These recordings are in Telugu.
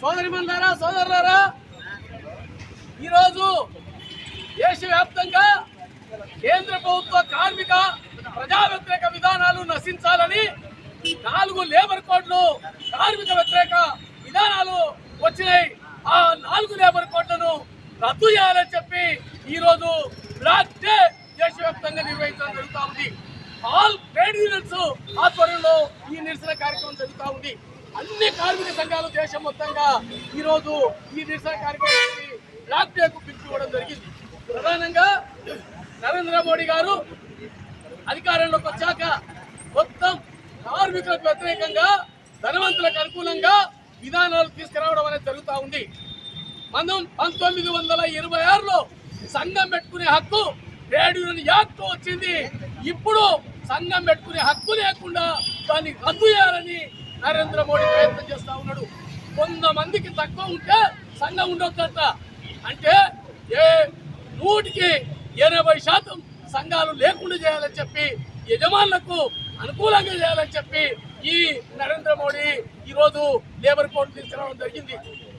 సోదరిమన్నారా సోదరులారా ఈరోజు దేశవ్యాప్తంగా కేంద్ర ప్రభుత్వ కార్మిక ప్రజా వ్యతిరేక విధానాలు నశించాలని నాలుగు లేబర్ కోడ్లు కార్మిక వ్యతిరేక విధానాలు వచ్చినాయి. ఆ నాలుగు లేబర్ కోడ్లను రద్దు చేయాలని చెప్పి ఈరోజు బ్లాక్ డే దేశవ్యాప్తంగా నిర్వహించడం జరుగుతూ ఉంది. ఆల్ ట్రేడ్ యూనియన్స్ ఆధ్వర్యంలో ఈ నిరసన కార్యక్రమం జరుగుతూ ఉంది. అన్ని కార్మిక సంఘాలు దేశం మొత్తంగా ఈరోజు ఈ నిరసన కార్యక్రమానికి బ్లాక్ డేకు పిలుచుకోవడం జరిగింది. ప్రధానంగా నరేంద్ర మోడీ గారు అధికారంలోకి వచ్చాక మొత్తం కార్మికులకు వ్యతిరేకంగా ధనవంతులకు అనుకూలంగా విధానాలు తీసుకురావడం అనేది జరుగుతూ ఉంది. మనం పంతొమ్మిది వందల ఇరవై ఆరులో సంఘం పెట్టుకునే హక్కు ట్రేడ్ యూనియన్ యాక్ట్ వచ్చింది. ఇప్పుడు సంఘం పెట్టుకునే హక్కు లేకుండా దాన్ని రద్దు చేయాలని నరేంద్ర మోడీ ప్రయత్నం చేస్తా ఉన్నాడు. కొంతమందికి తక్కువ ఉంటే సంఘం ఉండొద్దంట అంటే. ఏ నూటికి ఎనభై శాతం సంఘాలు లేకుండా చేయాలని చెప్పి యజమానులకు అనుకూలంగా చేయాలని చెప్పి ఈ నరేంద్ర మోడీ ఈరోజు లేబర్ కోడ్ తీసుకురావడం జరిగింది.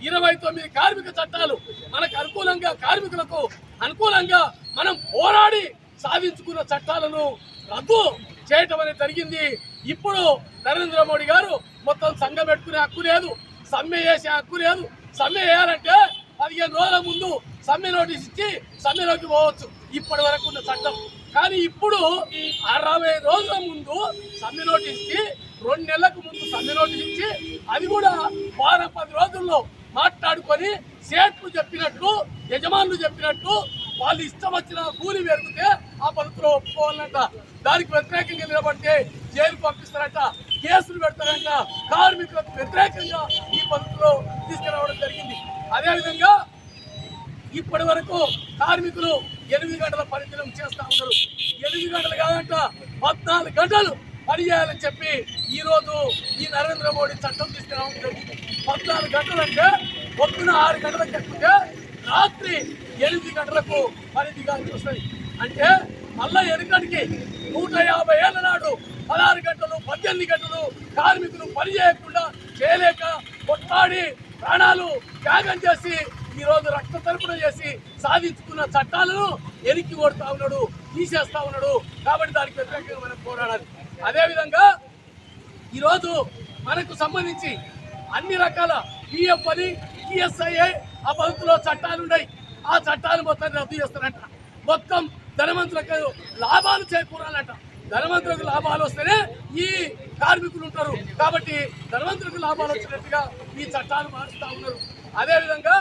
ఇరవై తొమ్మిది కార్మిక చట్టాలు మనకు అనుకూలంగా కార్మికులకు అనుకూలంగా మనం పోరాడి సాధించుకున్న చట్టాలను రద్దు చేయటం అనేది జరిగింది. ఇప్పుడు నరేంద్ర మోడీ గారు మొత్తం సంఘం పెట్టుకునే హక్కు లేదు సమ్మె చేసే హక్కు లేదు. సమ్మె చేయాలంటే పదిహేను రోజుల ముందు సమ్మె నోటీస్ ఇచ్చి సమ్మెలోకి పోవచ్చు. ఇప్పటి వరకు ఉన్న చట్టం. కానీ ఇప్పుడు అరవై రోజుల ముందు సమ్మె నోటీస్ ఇచ్చి రెండు నెలలకు ముందు సమ్మె నోటీస్ ఇచ్చి అది కూడా వారం పది రోజుల్లో మాట్లాడుకొని సేట్లు చెప్పినట్టు యజమానులు చెప్పినట్టు వాళ్ళు ఇష్టం వచ్చిన కూలి పెరిగితే ఆ పద్ధతిలో ఒప్పుకోవాలంట. దానికి వ్యతిరేకంగా నిలబడితే జైలు పంపిస్తారంట కేసులు పెడతారంట కార్మికులకు వ్యతిరేకంగా ఈ పద్ధతిలో తీసుకురావడం జరిగింది. అదేవిధంగా ఇప్పటి వరకు కార్మికులు ఎనిమిది గంటల పనిదినం చేస్తూ ఉన్నారు. ఎనిమిది గంటలు కాదంట పద్నాలుగు గంటలు పని చేయాలని చెప్పి ఈరోజు ఈ నరేంద్ర మోడీ చట్టం తీసుకురావడం జరిగింది. పద్నాలుగు గంటలు అంటే పొద్దున ఆరు గంటలకు ఎక్కితే రాత్రి ఎనిమిది గంటలకు పని దిగాల్సి వస్తుంది అంటే మళ్ళా ఎరుకడికి నూట యాభై ఏళ్ళ నాడు పదహారు గంటలు పద్దెనిమిది గంటలు కార్మికులు పని చేయకుండా చేయలేక కొట్లాడి ప్రాణాలు త్యాగం చేసి ఈరోజు రక్త తరపున చేసి సాధించుకున్న చట్టాలను ఎరికి కొడతా ఉన్నాడు తీసేస్తా ఉన్నాడు. కాబట్టి దానికి వ్యతిరేకంగా మనం పోరాడాలి. అదేవిధంగా ఈరోజు మనకు సంబంధించి అన్ని రకాల పిఎఫ్ అని ఈఎస్ఐఏ ఆ పద్ధతిలో చట్టాలు ఉన్నాయి. ఆ చట్టాలు మొత్తం రద్దు చేస్తారంట. మొత్తం ధనవంతులకు లాభాలు చేకూరాలంట. ధనవంతులకు లాభాలు వస్తేనే ఈ కార్మికులు ఉంటారు. కాబట్టి ధనవంతులకు లాభాలు వచ్చినట్టుగా ఈ చట్టాలు మారుస్తూ ఉన్నారు. అదేవిధంగా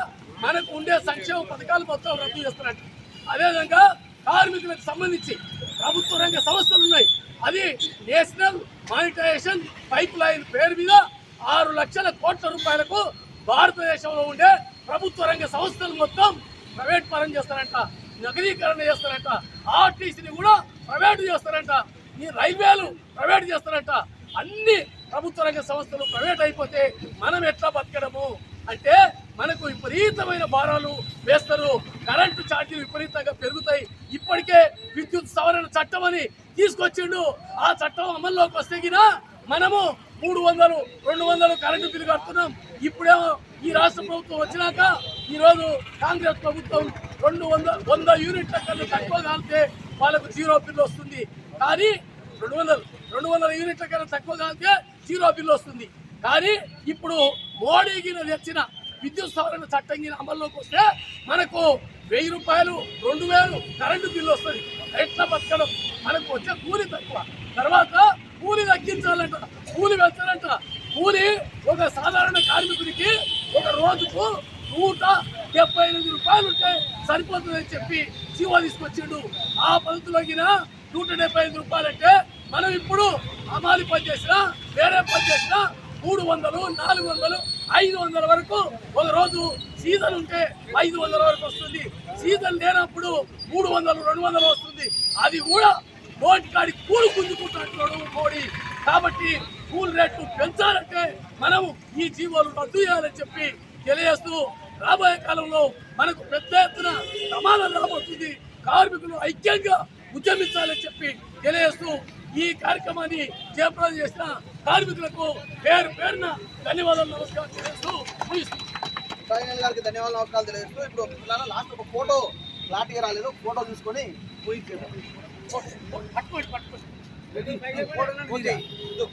మనకు ఉండే సంక్షేమ పథకాలు మొత్తం రద్దు చేస్తున్నట్టు. అదేవిధంగా కార్మికులకు సంబంధించి ప్రభుత్వ రంగ సంస్థలు ఉన్నాయి. అది నేషనల్ మానిటైజేషన్ పైప్ లైన్ పేరు మీద ఆరు లక్షల కోట్ల రూపాయలకు భారతదేశంలో ఉండే ప్రభుత్వ రంగ సంస్థలు మొత్తం ప్రైవేట్ పరం చేస్తారంట. నగరీకరణ చేస్తారంట. ఆర్టీసీని కూడా ప్రైవేటు చేస్తారంట. ఈ రైల్వేలు ప్రైవేటు చేస్తారంట. అన్ని ప్రభుత్వ రంగ సంస్థలు ప్రైవేట్ అయిపోతే మనం ఎట్లా బతకడము? అంటే మనకు విపరీతమైన భారాలు వేస్తారు. కరెంటు ఛార్జీలు విపరీతంగా పెరుగుతాయి. ఇప్పటికే విద్యుత్ సవరణ చట్టం అని తీసుకొచ్చిండు. ఆ చట్టం అమల్లోకి వస్తే గినా మనము మూడు వందలు రెండు వందలు కరెంటు బిల్లు కడుతున్నాం. ఇప్పుడేమో ఈ రాష్ట్ర ప్రభుత్వం వచ్చినాక ఈరోజు కాంగ్రెస్ ప్రభుత్వం రెండు వంద వంద యూనిట్ల కన్నా తక్కువ కాలితే వాళ్ళకు జీరో బిల్లు వస్తుంది. కానీ రెండు వందలు రెండు వందల యూనిట్ల కన్నా తక్కువ కాలితే జీరో బిల్లు వస్తుంది. కానీ ఇప్పుడు మోడీకి తెచ్చిన విద్యుత్ సవరణ చట్టం అమల్లోకి వస్తే మనకు వెయ్యి రూపాయలు రెండు వేలు కరెంటు బిల్లు వస్తుంది. ఎట్లా బతకడం? మనకు వచ్చే కూలి తక్కువ. తర్వాత కూలి తగ్గించాలంట. కూలి పెంచాలంట కూలి ఒక సాధారణ కార్మికుడికి ఒక రోజుకు నూట డెబ్బై ఎనిమిది రూపాయలు ఉంటాయి సరిపోతుందని చెప్పి జీవో తీసుకొచ్చిండు. ఆ పద్ధతిలోకిన నూట డెబ్బై ఐదు రూపాయలంటే మనం ఇప్పుడు అమాలి పని చేసినా వేరే పని చేసినా మూడు వందలు నాలుగు వందలు ఐదు వందల వరకు ఒక రోజు సీజన్ ఉంటే ఐదు వందల వరకు వస్తుంది. సీజన్ లేనప్పుడు మూడు వందలు రెండు వందలు వస్తుంది. అది కూడా నోటి కాడి కూలు గుంజుకుంటున్నాడు మోడీ. కాబట్టి కూల్ రేట్లు పెంచాలంటే మనం ఈ జీవోలు రద్దు చేయాలని చెప్పి తెలియజేస్తూ రాబోయే కాలంలో మనకు పెద్ద ఎత్తున ప్రమాదం రాబోతుంది. కార్మికులు ఐక్యంగా ఉద్యమించాలని చెప్పి తెలియజేస్తూ ఈ కార్యక్రమాన్ని జయప్రదం చేసిన కార్మికులకు పేరు పేరున ధన్యవాదాలు నమస్కారం. సాయినాథ్ గారికి ధన్యవాదాలు నమస్కారాలు తెలియజేస్తూ ఇప్పుడు లాస్ట్ ఒక ఫోటో క్లారిటీగా రాలేదు. ఫోటో తీసుకొని ముగించేద్దాం పట్టుకోండి పట్టుకోండి. ఫోటో